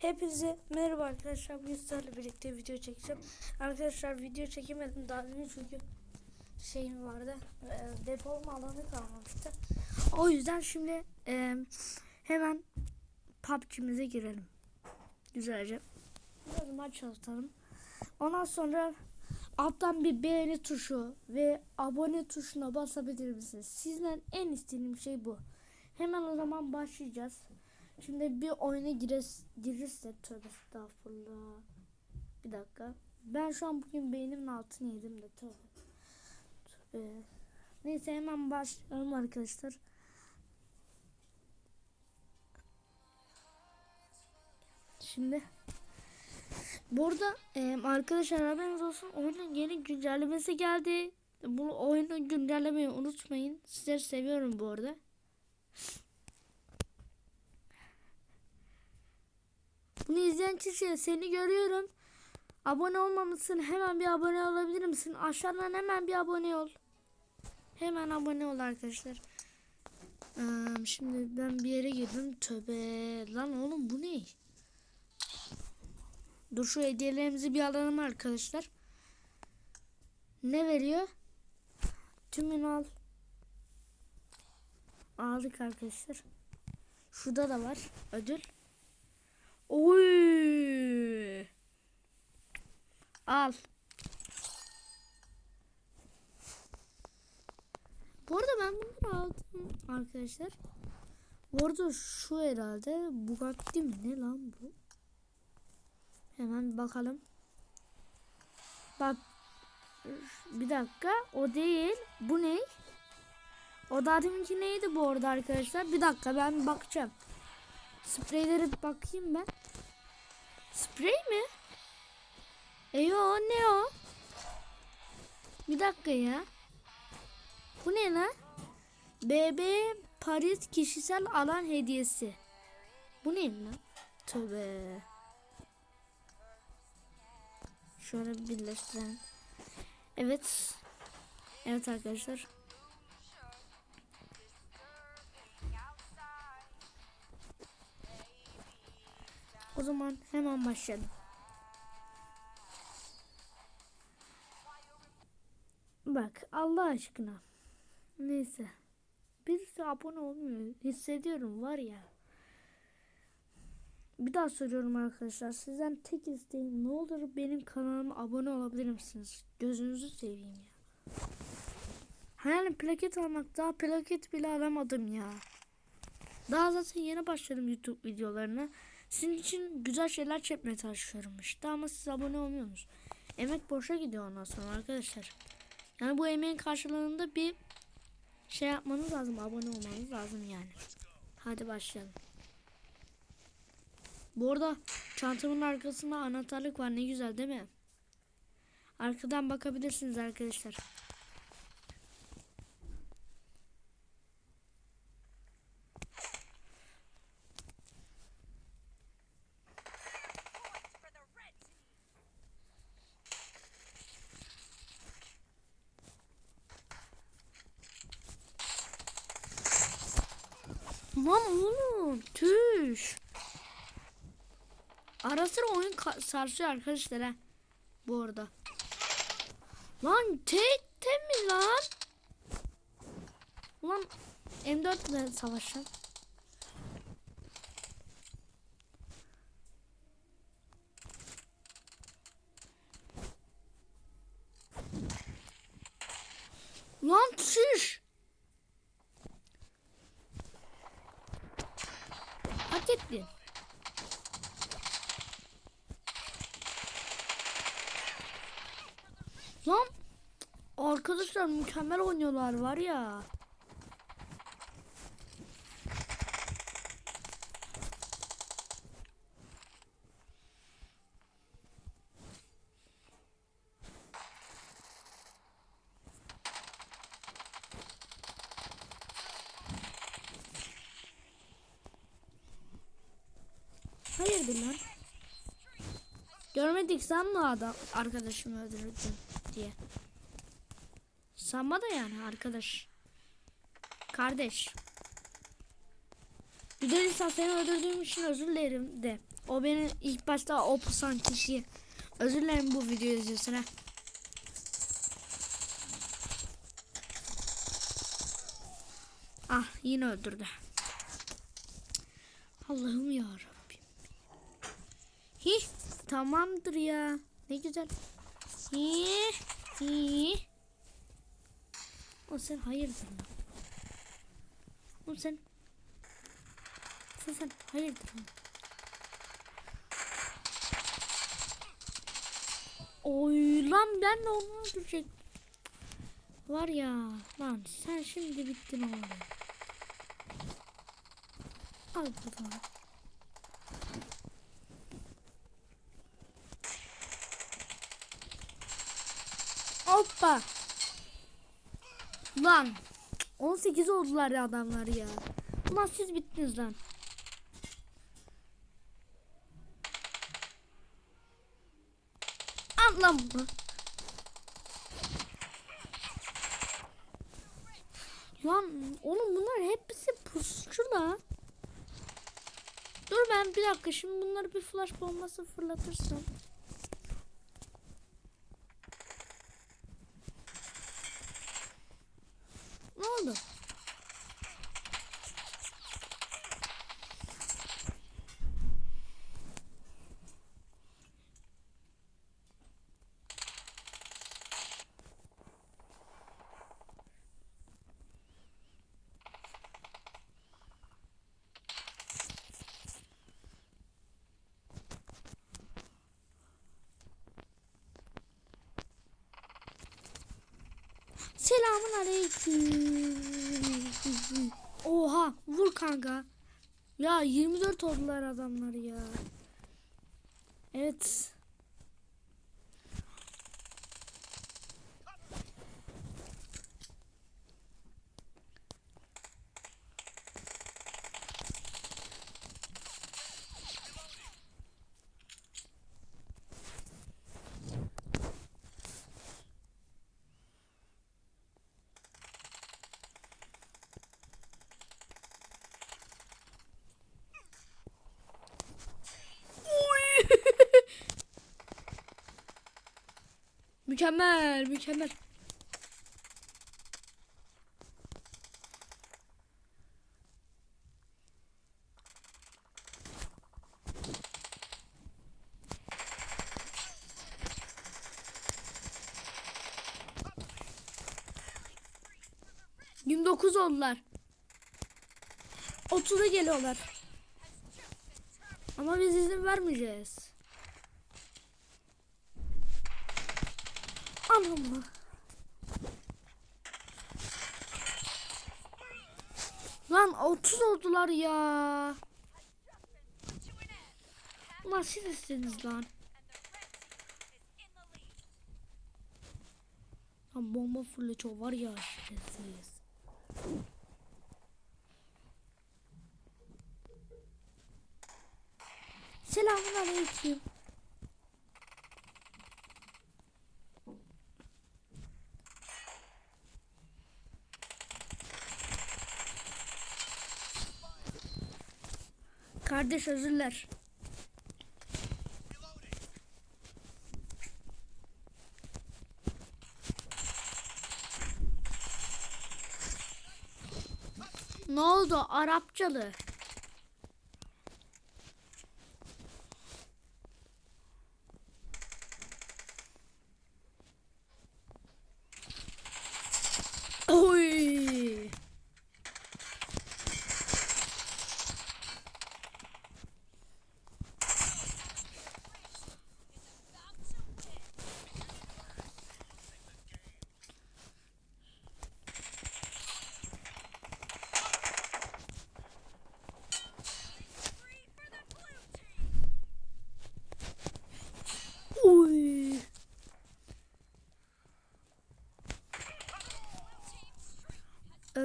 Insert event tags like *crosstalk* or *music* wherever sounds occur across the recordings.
Hepinize merhaba arkadaşlar. Bugün sizlerle birlikte video çekeceğim. Arkadaşlar video çekemedim daha önce çünkü şeyim vardı. E, depolama alanı kalmamıştı. O yüzden şimdi e, hemen PUBG'mize girelim. Güzelce. Biraz maç atalım. Ondan sonra alttan bir beğeni tuşu ve abone tuşuna basabilir misiniz? Sizden en istediğim şey bu. Hemen o zaman başlayacağız. Şimdi bir oyuna gires, girirse tövbe estağfurullah. Bir dakika. Ben şu an bugün beynimin altını yedim de tövbe. tövbe. Neyse hemen başlayalım arkadaşlar. Şimdi burada e, arkadaşlar haberiniz olsun oyunun yeni güncellemesi geldi. Bu oyunu güncellemeyi unutmayın. Sizleri seviyorum bu arada. Bunu izleyen kişi seni görüyorum. Abone olmamışsın. Hemen bir abone olabilir misin? Aşağıdan hemen bir abone ol. Hemen abone ol arkadaşlar. Şimdi ben bir yere girdim. Tövbe. Lan oğlum bu ne? Dur şu hediyelerimizi bir alalım arkadaşlar. Ne veriyor? Tümünü al. Aldık arkadaşlar. Şurada da var ödül. Oy. Al. Bu arada ben bunları aldım arkadaşlar. Bu arada şu herhalde Bugatti mi ne lan bu? Hemen bakalım. Bak bir dakika o değil. Bu ne? O da deminki neydi bu arada arkadaşlar? Bir dakika ben bakacağım. Spreylere bakayım ben. Sprey mi? E yo ne o? Bir dakika ya. Bu ne lan? BB Paris kişisel alan hediyesi. Bu ne lan? Tövbe. Şöyle bir birleştirelim. Evet. Evet arkadaşlar. O zaman hemen başlayalım. Bak Allah aşkına. Neyse. Birisi abone olmuyor. Hissediyorum var ya. Bir daha soruyorum arkadaşlar. Sizden tek isteğim ne olur benim kanalıma abone olabilir misiniz? Gözünüzü seveyim ya. Hayalim plaket almak daha plaket bile alamadım ya. Daha zaten yeni başladım YouTube videolarına. Sizin için güzel şeyler çekmeye çalışıyorum işte ama siz abone olmuyorsunuz. Emek boşa gidiyor ondan sonra arkadaşlar. Yani bu emeğin karşılığında bir şey yapmanız lazım. Abone olmanız lazım yani. Hadi başlayalım. Bu arada çantamın arkasında anahtarlık var. Ne güzel değil mi? Arkadan bakabilirsiniz arkadaşlar. Lan oğlum tüş. Ara sıra oyun ka- sarsıyor arkadaşlar ha. Bu arada. Lan tek mi lan? Ulan M4 ile savaşacağım. Lan şiş. Hak ettin. Lan arkadaşlar mükemmel oynuyorlar var ya. Hayırdır lan? Görmedik sanma adam arkadaşımı öldürdün diye. Sanma da yani arkadaş. Kardeş. Güzel insan seni öldürdüğüm için özür dilerim de. O beni ilk başta o pusan kişi. Özür dilerim bu videoyu izliyorsun. Ah yine öldürdü. Allah'ım ya Rabbim. Hi tamamdır ya. Ne güzel. Hi hi. O sen hayırdır lan. O sen sen sen hayırdır lan. Oy lan ben de onu öldürecek. Var ya lan sen şimdi bittin oğlum. Al bunu. Hoppa. Lan 18 oldular ya adamlar ya. Ulan siz bittiniz lan. Al lan bunu. Lan oğlum bunlar hepsi pusçu la. Dur ben bir dakika şimdi bunları bir flash bombası fırlatırsam. Ne oldu? Selamun aleyküm. Oha vur kanka. Ya 24 oldular adamlar ya. Evet. Mükemmel, mükemmel. Yirmi dokuz oldular. Otuza geliyorlar. Ama biz izin vermeyeceğiz. Anam mı? Lan 30 oldular ya. Ulan siz istediniz lan. Lan bomba fırlatıyor var ya şerefsiz. Selamun aleyküm. Kardeş özürler. Ne oldu? Arapçalı.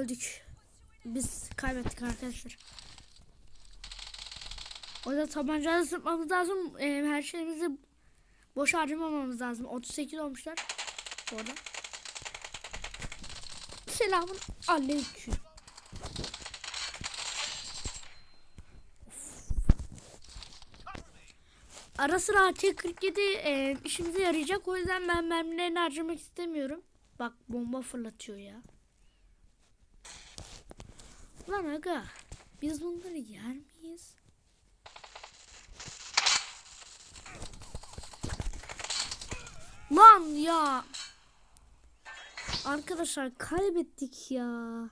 öldük. Biz kaybettik arkadaşlar. O da tabancayla sıkmamız lazım. E, her şeyimizi boş harcamamamız lazım. 38 olmuşlar. Orada. Selamun aleyküm. Ara sıra T47 e, işimize yarayacak. O yüzden ben mermilerini harcamak istemiyorum. Bak bomba fırlatıyor ya. Lan aga biz bunları yer miyiz? Lan ya. Arkadaşlar kaybettik ya.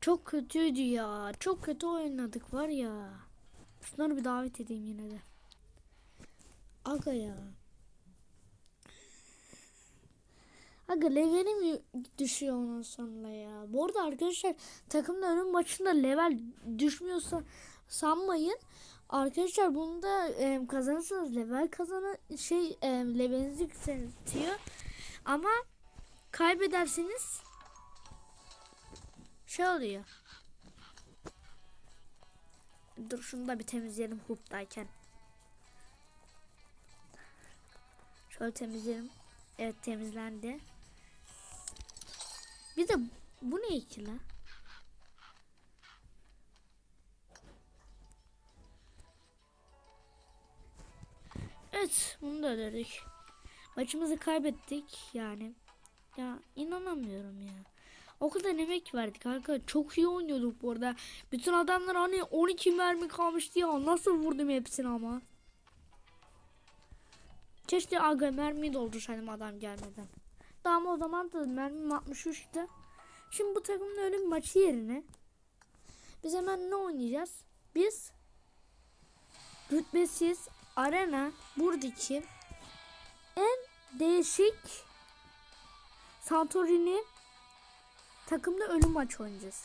Çok kötüydü ya. Çok kötü oynadık var ya. Şunları bir davet edeyim yine de. Aga ya. Aga levelim y- düşüyor ondan sonra ya. Bu arada arkadaşlar takımda ölüm maçında level düşmüyorsa sanmayın. Arkadaşlar bunda e, kazanırsanız level kazanı şey e, levelinizi yükseltiyor. Ama kaybederseniz şey oluyor. Dur şunu da bir temizleyelim hoop'tayken. Şöyle temizleyelim. Evet temizlendi. Bir de bu ne iki la? Evet bunu da ödedik. Maçımızı kaybettik yani. Ya inanamıyorum ya. O kadar emek verdik arkadaşlar. Çok iyi oynuyorduk bu arada. Bütün adamlar hani 12 mermi kalmıştı ya. Nasıl vurdum hepsini ama. Keşke aga mermi doldursaydım adam gelmeden. Daha ama o zaman da mermim 63'tü. Şimdi bu takımın öyle bir maçı yerine biz hemen ne oynayacağız? Biz rütbesiz arena buradaki en değişik Santorini takımda ölüm maçı oynayacağız.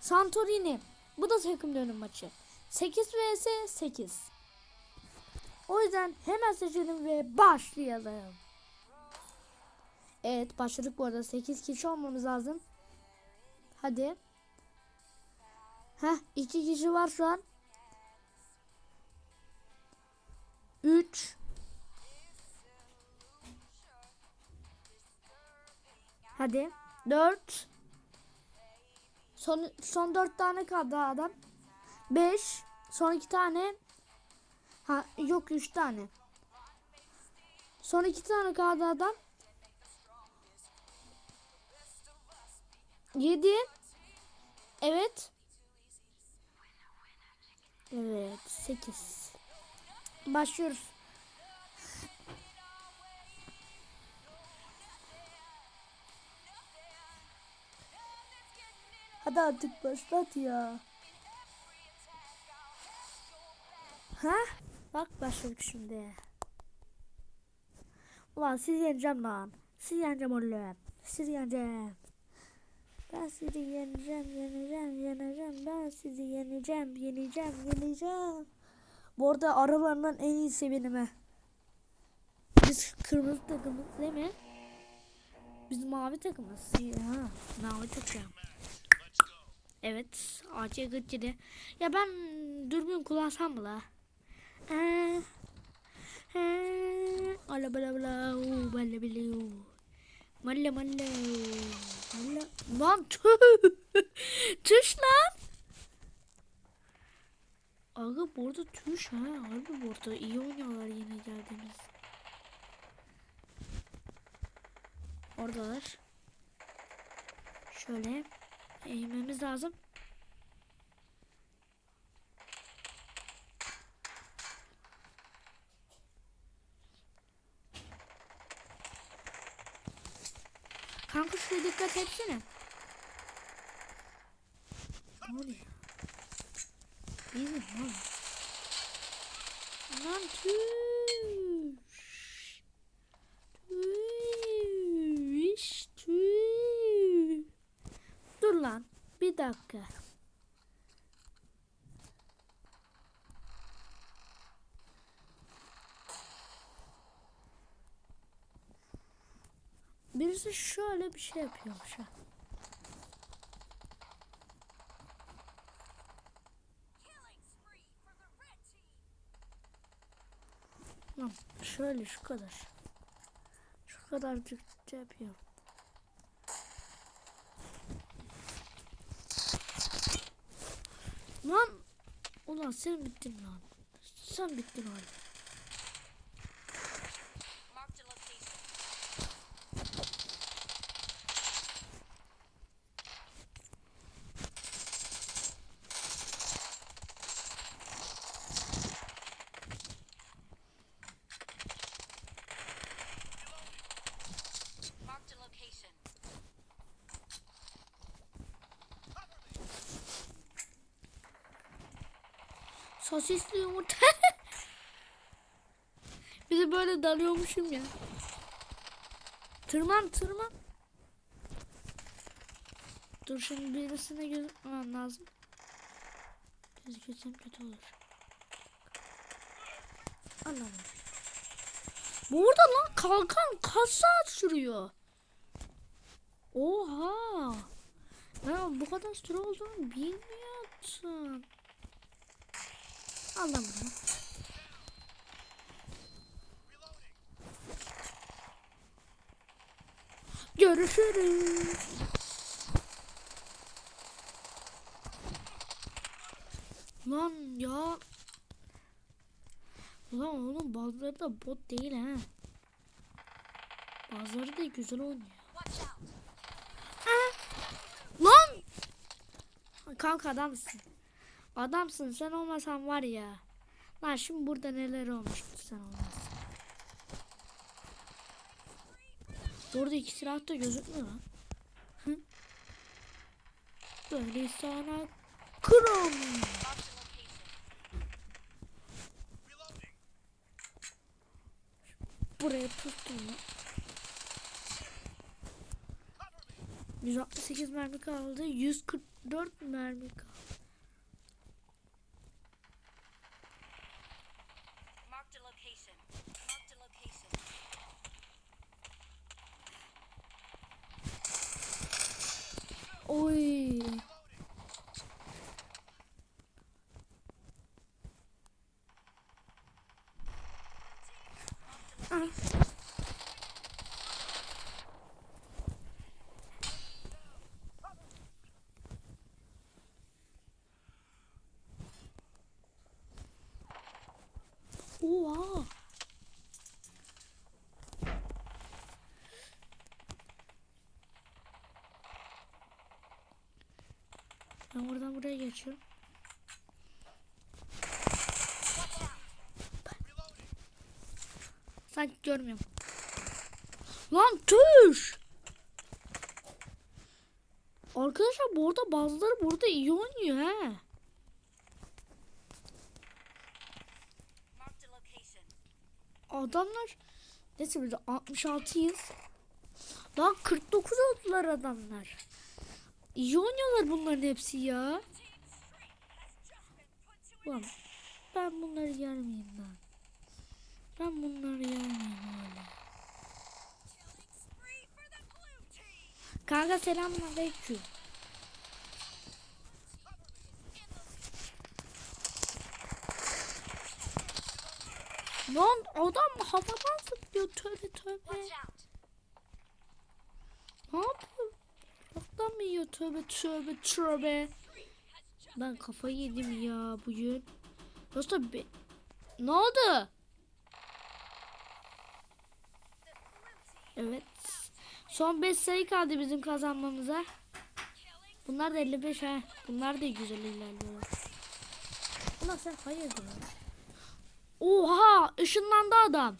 Santorini bu da takımda ölüm maçı. 8 vs 8. O yüzden hemen seçelim ve başlayalım. Evet başladık bu arada. 8 kişi olmamız lazım. Hadi. Heh 2 kişi var şu an. 3 Hadi. 4 Son son 4 tane kaldı adam. 5 Son 2 tane. Ha yok 3 tane. Son 2 tane kaldı adam. 7 Evet. Evet 8 Başlıyoruz. Hadi artık başlat ya. Ha? Bak başladık şimdi. Ulan siz yeneceğim lan. Siz yeneceğim oğlum. Siz yeneceğim. Ben sizi yeneceğim, yeneceğim, yeneceğim. Ben sizi yeneceğim, yeneceğim, yeneceğim. Bu arada aralarından en iyisi benim. Biz kırmızı takımız değil mi? Biz mavi takımız. Ha, mavi takım. Evet. AC 47. Ya ben dürbün kullansam mı la? Eee. Eee. Ala bala bala. Bala bala. Oo. Malla malla. Malla. Lan tüh. *laughs* Tüş lan. Aga bu arada tüş ha. Harbi bu arada iyi oynuyorlar yine geldiğimiz. Oradalar. Şöyle eğmemiz lazım. Kanka şuraya dikkat etsene. Ne oluyor? Bizim lan. Lan tüş. Tüş. Tüş. Dur lan. Bir dakika. Birisi şöyle bir şey yapıyormuş ha. Şöyle şu kadar. Şu kadarcık şey yapıyor. Lan ulan sen bittin lan. Sen bittin abi. Sosisli yumurta. *laughs* bir de böyle dalıyormuşum ya. Tırman tırman. Dur şimdi birisine gözükmem lazım. Gözükürsem kötü olur. Anladım. Burada lan kalkan kaç saat sürüyor? Oha. Ben bu kadar süre olduğunu bilmiyordum. Anlamadım. Görüşürüz. Lan ya. Lan oğlum bazıları da bot değil ha. Bazıları da güzel oynuyor. Out. Lan! Kanka adamsın. Adamsın sen olmasan var ya. Lan şimdi burada neler olmuştu sen olmazsan. Orada iki silah da gözükmüyor lan. Böyle sana location. Buraya tuttum lan. 168 mermi kaldı. 144 mermi kaldı. Uy Ben oradan buraya geçiyorum. Sanki görmüyorum. Lan tüş. Arkadaşlar bu arada bazıları burada iyi oynuyor he. Adamlar neyse biz 66'yız. Lan 49 oldular adamlar. İyi oynuyorlar bunların hepsi ya. Lan ben bunları yermeyeyim lan. Ben bunları yermeyeyim öyle. Kanka selamünaleyküm. Lan adam havadan zıplıyor tövbe tövbe. Ne yapıyor? Raktan mı yiyor tövbe tövbe tövbe. Ben kafayı yedim ya bugün. Nasıl be... Ne oldu? Evet. Son 5 sayı kaldı bizim kazanmamıza. Bunlar da 55 ha. Bunlar da güzel ilerliyorlar. Ulan sen hayırdır? Oha! ışınlandı adam.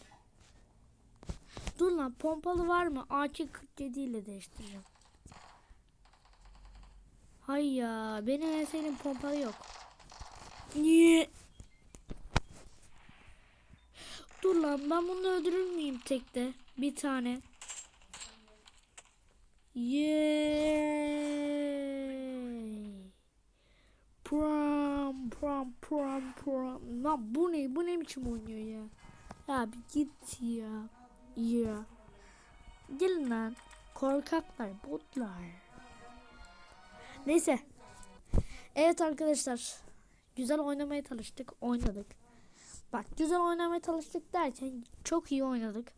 Dur lan pompalı var mı? AK-47 ile değiştireceğim. Hay ya benim senin pompalı yok. Niye? Dur lan ben bunu öldürür müyüm tekte? Bir tane. Yeeey. Pram pram pram pram. Lan bu ne? Bu ne biçim oynuyor ya? Ya bir git ya. Ya. Gelin lan. Korkaklar, botlar. Neyse. Evet arkadaşlar. Güzel oynamaya çalıştık. Oynadık. Bak güzel oynamaya çalıştık derken çok iyi oynadık.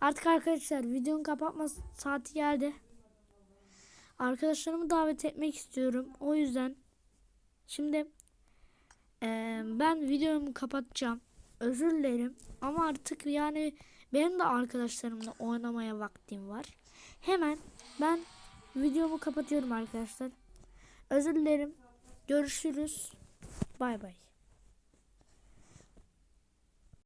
Artık arkadaşlar videonun kapatma saati geldi. Arkadaşlarımı davet etmek istiyorum. O yüzden şimdi Ee, ben videomu kapatacağım. Özür dilerim ama artık yani benim de arkadaşlarımla oynamaya vaktim var. Hemen ben videomu kapatıyorum arkadaşlar. Özür dilerim. Görüşürüz. Bay bay.